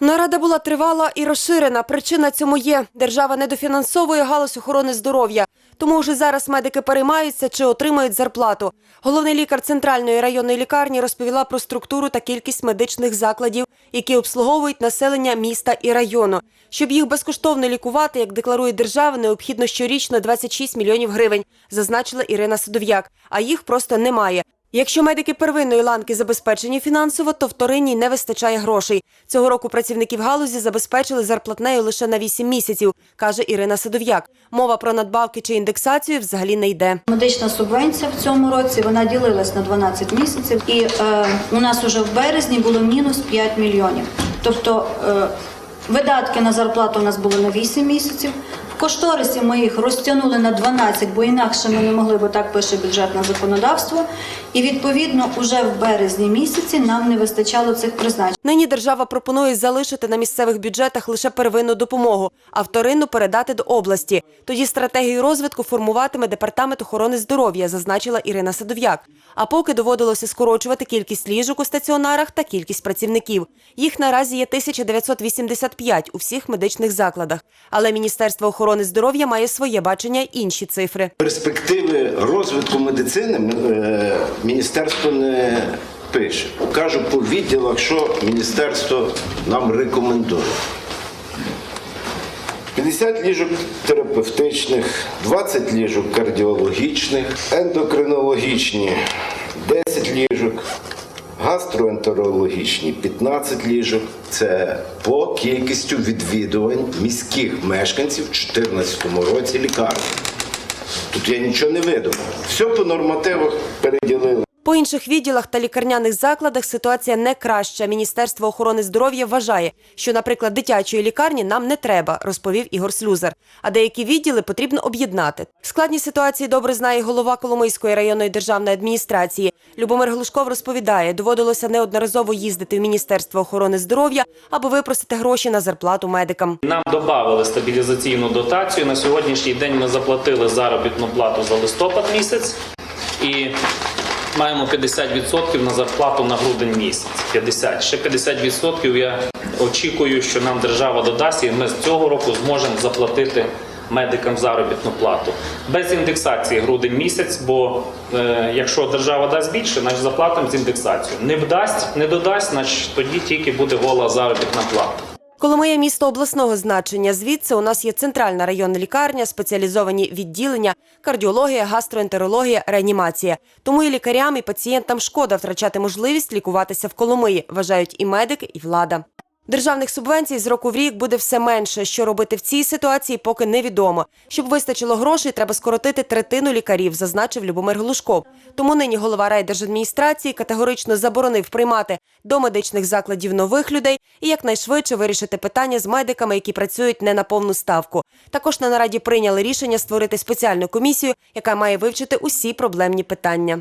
Нарада була тривала і розширена. Причина цьому є. Держава недофінансовує галузь охорони здоров'я. Тому вже зараз медики переймаються чи отримають зарплату. Головний лікар центральної районної лікарні розповіла про структуру та кількість медичних закладів, які обслуговують населення міста і району. Щоб їх безкоштовно лікувати, як декларує держава, необхідно щорічно 26 мільйонів гривень, зазначила Ірина Садов'як. А їх просто немає. Якщо медики первинної ланки забезпечені фінансово, то вторинній не вистачає грошей. Цього року працівників галузі забезпечили зарплатнею лише на 8 місяців, каже Ірина Садов'як. Мова про надбавки чи індексацію взагалі не йде. Медична субвенція в цьому році вона ділилась на 12 місяців, і е, у нас уже в березні було мінус 5 мільйонів. Тобто е, видатки на зарплату у нас були на 8 місяців. В кошторисі ми їх розтягнули на 12, бо інакше ми не могли, бо так пише бюджетне законодавство. І відповідно, уже в березні місяці нам не вистачало цих призначень. Нині держава пропонує залишити на місцевих бюджетах лише первинну допомогу, а вторинну передати до області. Тоді стратегію розвитку формуватиме департамент охорони здоров'я, зазначила Ірина Садов'як. А поки доводилося скорочувати кількість ліжок у стаціонарах та кількість працівників. Їх наразі є 1985 у всіх медичних закладах. Але Міністерство охорони здоров'я має своє бачення інші цифри. Перспективи розвитку медицини е, міністерство не пише. Кажу по відділах, що міністерство нам рекомендує. 50 ліжок терапевтичних, 20 ліжок кардіологічних, ендокринологічні 10 ліжок, гастроентерологічні 15 ліжок. Це по кількістю відвідувань міських мешканців в 2014 році лікарні. Тут я нічого не видумав. Все по нормативах переділили. По інших відділах та лікарняних закладах ситуація не краща. Міністерство охорони здоров'я вважає, що, наприклад, дитячої лікарні нам не треба, розповів Ігор Слюзар. А деякі відділи потрібно об'єднати. Складні ситуації добре знає голова Коломийської районної державної адміністрації. Любомир Глушков розповідає, доводилося неодноразово їздити в Міністерство охорони здоров'я, аби випросити гроші на зарплату медикам. Нам додали стабілізаційну дотацію. На сьогоднішній день ми заплатили заробітну плату за листопад місяць і маємо 50% на зарплату на грудень місяць. 50. Ще 50% я очікую, що нам держава додасть, і ми з цього року зможемо заплатити медикам заробітну плату. Без індексації грудень місяць, бо е, якщо держава дасть більше, значить заплатимо з індексацією. Не вдасть, не додасть, значить тоді тільки буде гола заробітна плата. Коломия – місто обласного значення. Звідси у нас є центральна районна лікарня, спеціалізовані відділення, кардіологія, гастроентерологія, реанімація. Тому і лікарям, і пацієнтам шкода втрачати можливість лікуватися в Коломиї, вважають і медики, і влада. Державних субвенцій з року в рік буде все менше. Що робити в цій ситуації, поки невідомо. Щоб вистачило грошей, треба скоротити третину лікарів, зазначив Любомир Глушков. Тому нині голова райдержадміністрації категорично заборонив приймати до медичних закладів нових людей і якнайшвидше вирішити питання з медиками, які працюють не на повну ставку. Також на нараді прийняли рішення створити спеціальну комісію, яка має вивчити усі проблемні питання.